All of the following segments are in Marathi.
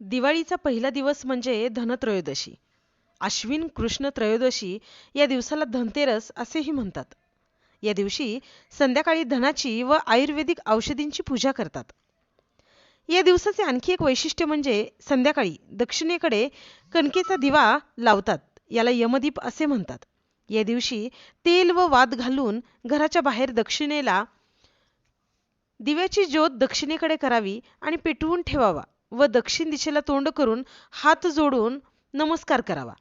दिवाळीचा पहिला दिवस म्हणजे धनत्रयोदशी. अश्विन कृष्ण त्रयोदशी या दिवसाला धनतेरस असेही म्हणतात. या दिवशी संध्याकाळी धनाची व आयुर्वेदिक औषधींची पूजा करतात. या दिवसाचे आणखी एक वैशिष्ट्य म्हणजे संध्याकाळी दक्षिणेकडे कणकेचा दिवा लावतात याला यमदीप असे म्हणतात. या दिवशी तेल व वाद घालून घराच्या बाहेर दक्षिणेला दिव्याची ज्योत दक्षिणेकडे करावी आणि पेटवून ठेवावा. व दक्षिण दिशेला तोंड करून हात जोडून नमस्कार करावा.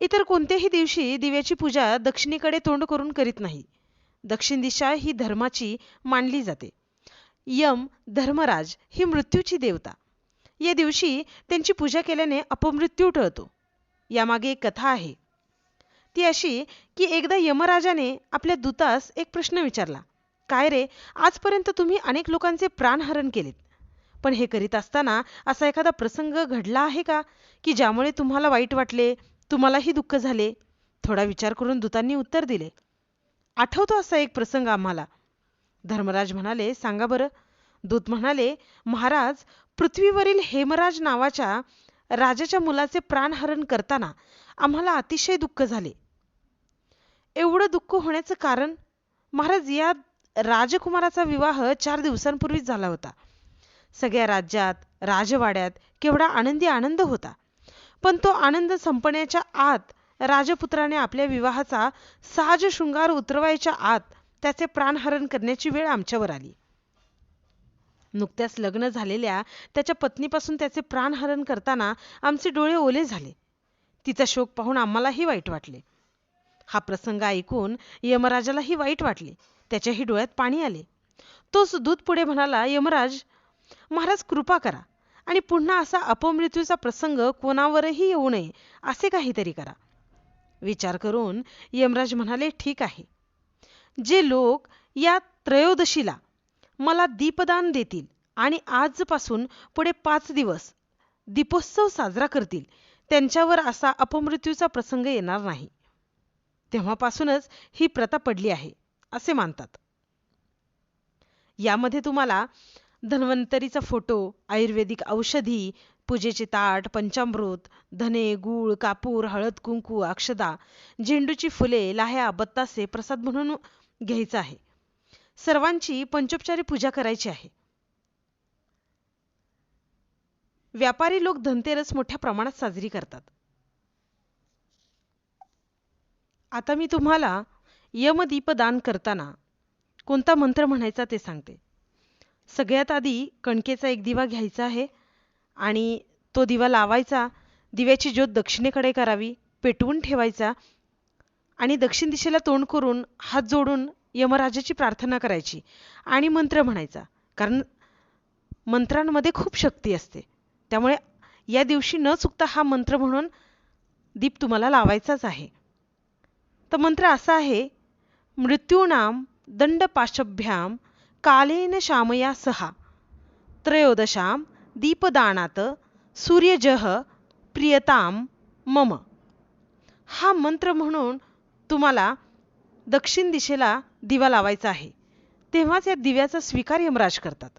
इतर कोणत्याही दिवशी दिव्याची पूजा दक्षिणेकडे तोंड करून करीत नाही. दक्षिण दिशा ही धर्माची मानली जाते. यम धर्मराज ही मृत्यूची देवता. या दिवशी त्यांची पूजा केल्याने अपमृत्यू टळतो. यामागे एक कथा आहे. ती अशी की एकदा यमराजाने आपल्या दूतास एक प्रश्न विचारला. काय रे आजपर्यंत तुम्ही अनेक लोकांचे प्राणहरण केलेत. पण हे करीत असताना असा एखादा प्रसंग घडला आहे का? की ज्यामुळे तुम्हाला वाईट वाटले तुम्हालाही दुःख झाले? थोडा विचार करून दूतांनी उत्तर दिले. आठवतो असा एक प्रसंग आम्हाला. धर्मराज म्हणाले सांगा बरं. दूत म्हणाले महाराज पृथ्वीवरील हेमराज नावाच्या राजाच्या मुलाचे प्राणहरण करताना आम्हाला अतिशय दुःख झाले. एवढं दुःख होण्याचं कारण? महाराज या राजकुमाराचा विवाह चार दिवसांपूर्वीच झाला होता. सगळ्या राज्यात राजवाड्यात केवढा आनंदी आनंद होता. पण तो आनंद संपण्याच्या आत राजपुत्राने आपल्या विवाहाचा साज शृंगार उतरवायच्या आत त्याचे प्राणहरण करण्याची वेळ आमच्यावर आली. नुकत्याच लग्न झालेल्या त्याच्या पत्नीपासून त्याचे प्राणहरण करताना आमचे डोळे ओले झाले. तिचा शोक पाहून आम्हालाही वाईट वाटले. हा प्रसंग ऐकून यमराजालाही वाईट वाटले. त्याच्याही डोळ्यात पाणी आले. तोच दूध पुढे म्हणाला यमराज महाराज कृपा करा. आणि पुन्हा असा अपमृत्यूचा प्रसंग कोणावरही येऊ नये असे काहीतरी करा. विचार करून यमराज म्हणाले ठीक आहे. जे लोक या त्रयोदशीला मला दीपदान देतील आणि आजपासून पुढे पाच दिवस दीपोत्सव साजरा करतील त्यांच्यावर असा अपमृत्यूचा प्रसंग येणार नाही. तेव्हापासूनच ही प्रथा पडली आहे असे मानतात. यामध्ये तुम्हाला धन्वंतरीचा फोटो आयुर्वेदिक औषधी पूजेचे ताट पंचामृत धने गूळ कापूर हळद कुंकू अक्षदा झेंडूची फुले लाह्या बत्तासे प्रसाद म्हणून घ्यायचा आहे. सर्वांची पंचोपचारी पूजा करायची आहे. व्यापारी लोक धनतेरस मोठ्या प्रमाणात साजरी करतात. आता मी तुम्हाला यमदीप दान करताना कोणता मंत्र म्हणायचा ते सांगते. सगळ्यात आधी कणकेचा एक दिवा घ्यायचा आहे आणि तो दिवा लावायचा. दिव्याची ज्योत दक्षिणेकडे करावी पेटवून ठेवायचा आणि दक्षिण दिशेला तोंड करून हात जोडून यमराजाची प्रार्थना करायची आणि मंत्र म्हणायचा. कारण मंत्रांमध्ये खूप शक्ती असते. त्यामुळे या दिवशी न चुकता हा मंत्र म्हणून दीप तुम्हाला लावायचाच आहे. तर मंत्र असा आहे मृत्यूनाम दंडपाशभ्याम कालेन शामया सहा त्रयोदशाम दीपदानात सूर्यजह प्रियताम मम हा मंत्र म्हणून तुम्हाला दक्षिण दिशेला दिवा लावायचा आहे. तेव्हाच या दिव्याचा स्वीकार यमराज करतात.